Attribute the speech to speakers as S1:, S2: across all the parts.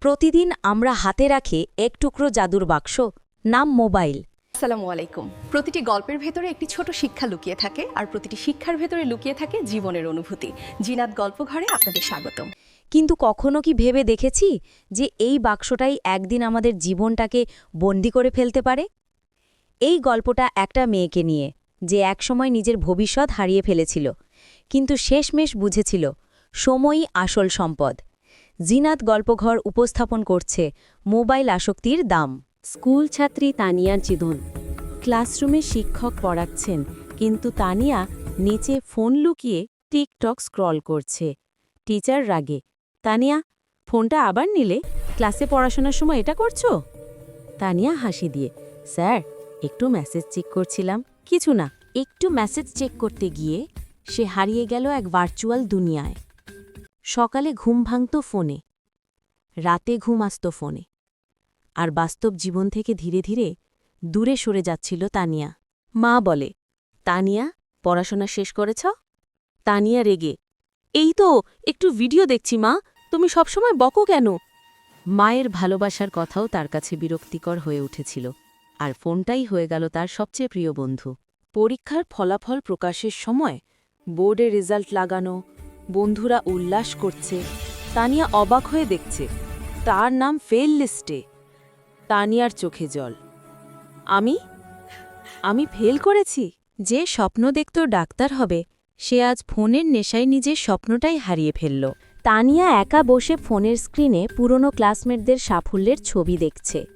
S1: প্রতিদিন আমরা হাতে রাখি এক টুকরো জাদুর বাক্স নাম মোবাইল।
S2: আসসালামু আলাইকুম। প্রতিটি গল্পের ভেতরে একটি ছোট শিক্ষা লুকিয়ে থাকে আর প্রতিটি শিক্ষার ভেতরে লুকিয়ে থাকে জীবনের অনুভূতি। জিনাত গল্পঘরে আপনাদের স্বাগতম।
S1: কিন্তু কখনো কি ভেবে দেখেছি যে এই বাক্সটাই একদিন আমাদের জীবনটাকে বন্দি করে ফেলতে পারে? এই গল্পটা একটা মেয়েকে নিয়ে যে একসময় নিজের ভবিষ্যৎ হারিয়ে ফেলেছিল কিন্তু শেষমেশ বুঝেছিল সময়ই আসল সম্পদ। জিনাত গল্পঘর উপস্থাপন করছে মোবাইল আসক্তির দাম।
S3: স্কুল ছাত্রী তানিয়া চিধন ক্লাসরুমে শিক্ষক পড়াচ্ছেন, কিন্তু তানিয়া নিচে ফোন লুকিয়ে টিকটক স্ক্রল করছে। টিচার রাগে, তানিয়া, ফোনটা আবার নিলে? ক্লাসে পড়াশোনার সময় এটা করছ? তানিয়া হাসি দিয়ে, স্যার, একটু মেসেজ চেক করছিলাম। কিছু না, একটু মেসেজ চেক করতে গিয়ে সে হারিয়ে গেল এক ভার্চুয়াল দুনিয়ায়। সকালে ঘুম ভাঙত ফোনে, রাতে ঘুম আসত ফোনে, আর বাস্তব জীবন থেকে ধীরে ধীরে দূরে সরে যাচ্ছিল তানিয়া। মা বলে, তানিয়া, পড়াশোনা শেষ করেছ? তানিয়া রেগে। এই তো, একটু ভিডিও দেখছি মা, তুমি সবসময় বকো কেন? মায়ের ভালোবাসার কথাও তার কাছে বিরক্তিকর হয়ে উঠেছিল, আর ফোনটাই হয়ে গেল তার সবচেয়ে প্রিয় বন্ধু। পরীক্ষার ফলাফল প্রকাশের সময় বোর্ডে রেজাল্ট লাগানো বন্ধুরা উল্লাস করছে, তানিয়া অবাক হয়ে দেখছে, তার নাম ফেল লিস্টে। তানিয়ার চোখে জল। আমি? আমি ফেল করেছি? যে স্বপ্ন দেখত ডাক্তার হবে, সে আজ ফোনের নেশায় নিজের স্বপ্নটাই হারিয়ে ফেলল।
S1: তানিয়া একা বসে ফোনের স্ক্রিনে পুরনো ক্লাসমেটদের সাফল্যের ছবি দেখছে।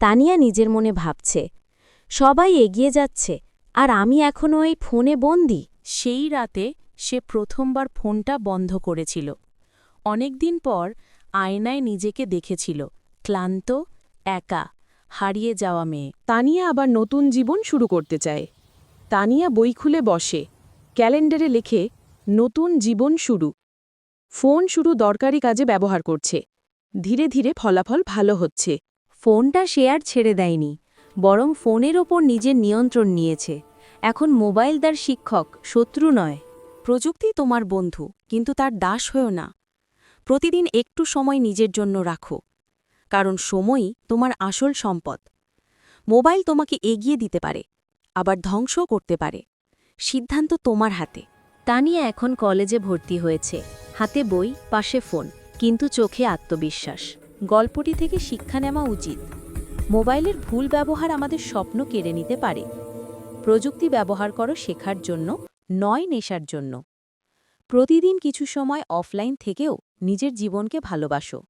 S1: তানিয়া নিজের মনে ভাবছে, সবাই এগিয়ে যাচ্ছে, আর আমি এখনও এই ফোনে বন্দি।
S3: সেই রাতে সে প্রথমবার ফোনটা বন্ধ করেছিল। অনেকদিন পর আয়নায় নিজেকে দেখেছিল ক্লান্ত একা হারিয়ে যাওয়া মেয়ে। তানিয়া আবার নতুন জীবন শুরু করতে চায়। তানিয়া বই খুলে বসে ক্যালেন্ডারে লেখে নতুন জীবন শুরু। ফোন শুরু দরকারি কাজে ব্যবহার করছে। ধীরে ধীরে ফলাফল ভালো হচ্ছে।
S1: ফোনটা সে আর ছেড়ে দেয়নি বরং ফোনের ওপর নিজের নিয়ন্ত্রণ নিয়েছে। এখন মোবাইল তার শিক্ষক শত্রু নয়।
S3: প্রযুক্তি তোমার বন্ধু, কিন্তু তার দাস হয়েও না। প্রতিদিন একটু সময় নিজের জন্য রাখো। কারণ সময়ই তোমার আসল সম্পদ। মোবাইল তোমাকে এগিয়ে দিতে পারে, আবার ধ্বংসও করতে পারে। সিদ্ধান্ত তোমার হাতে।
S1: তানিয়া এখন কলেজে ভর্তি হয়েছে। হাতে বই, পাশে ফোন, কিন্তু চোখে আত্মবিশ্বাস। গল্পটি থেকে শিক্ষা নেওয়া উচিত। মোবাইলের ভুল ব্যবহার আমাদের স্বপ্ন কেড়ে নিতে পারে। প্রযুক্তি ব্যবহার করো শেখার জন্য। নয় নেশার জন্য। প্রতিদিন কিছু সময় অফলাইন থেকেও নিজের জীবনকে ভালোবাসো।